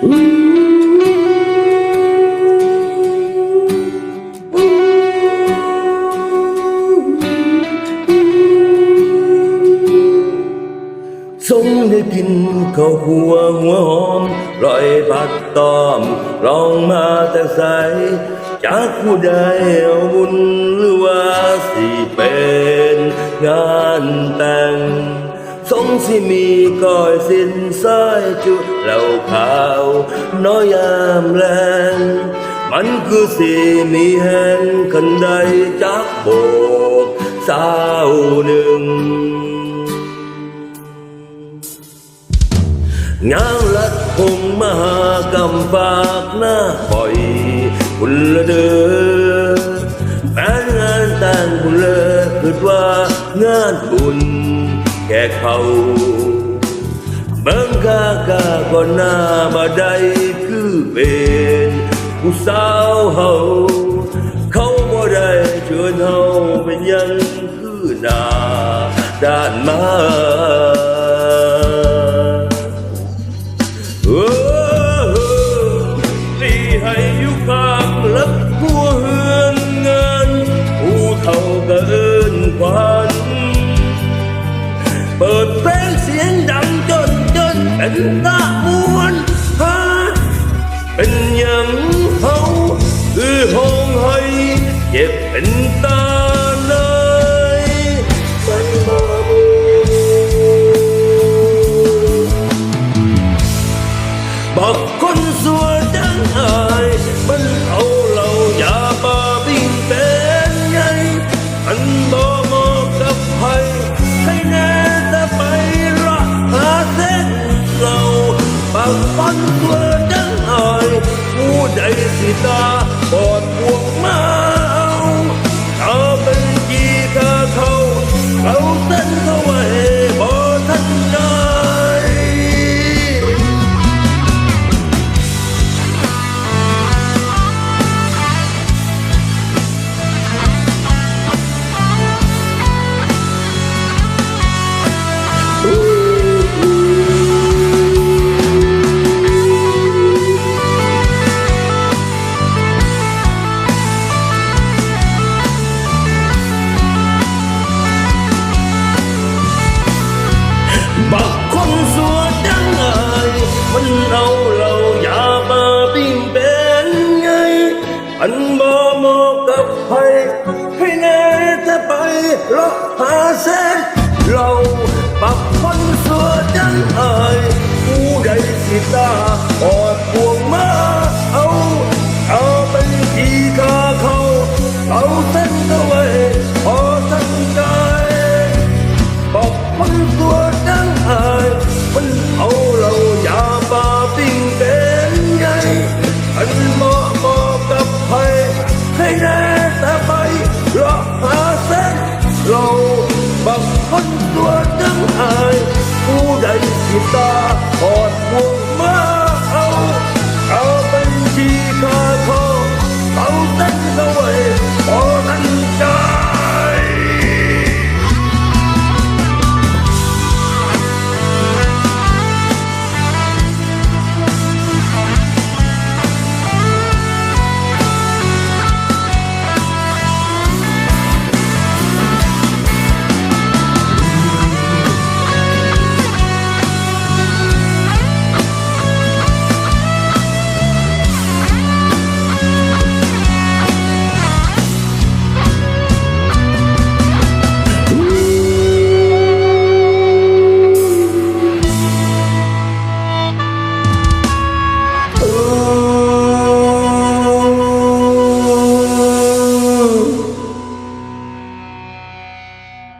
สงได้กินข้าวหัวหัวหอมลอยผัดตอมลองมาแต่ใสจากผู้ใดเอาบุญหรือว่าสิเป็นงานแต่งสงสิมีก้อยสินสายจุดเหล่าขา น้อยยามแรงมันคือสิมีแห่งคันใดจักโบกสาวหนึ่งงานลัดคงมหากรรมฝากหน้าปล่อยคุณละเด้อแฟนงานแต่งคุณเลยคิดว่างานบุญแก่เขา Manggagagona badai cứ bền Cuộc sao hầu Không có đầy trường hầu Về nhân cứ nà Đàn ma anh ta muốn ha anh nhận hấu, từ hôn hay dẹp anh ta nơi. Anh mơ bọc con rùa đang ai bên hậu ผู้ใดสิตาบอดพ lót hạ xét lầu bạc phân xưa chân ai u đây thì ta hỏi dari kita Kosmos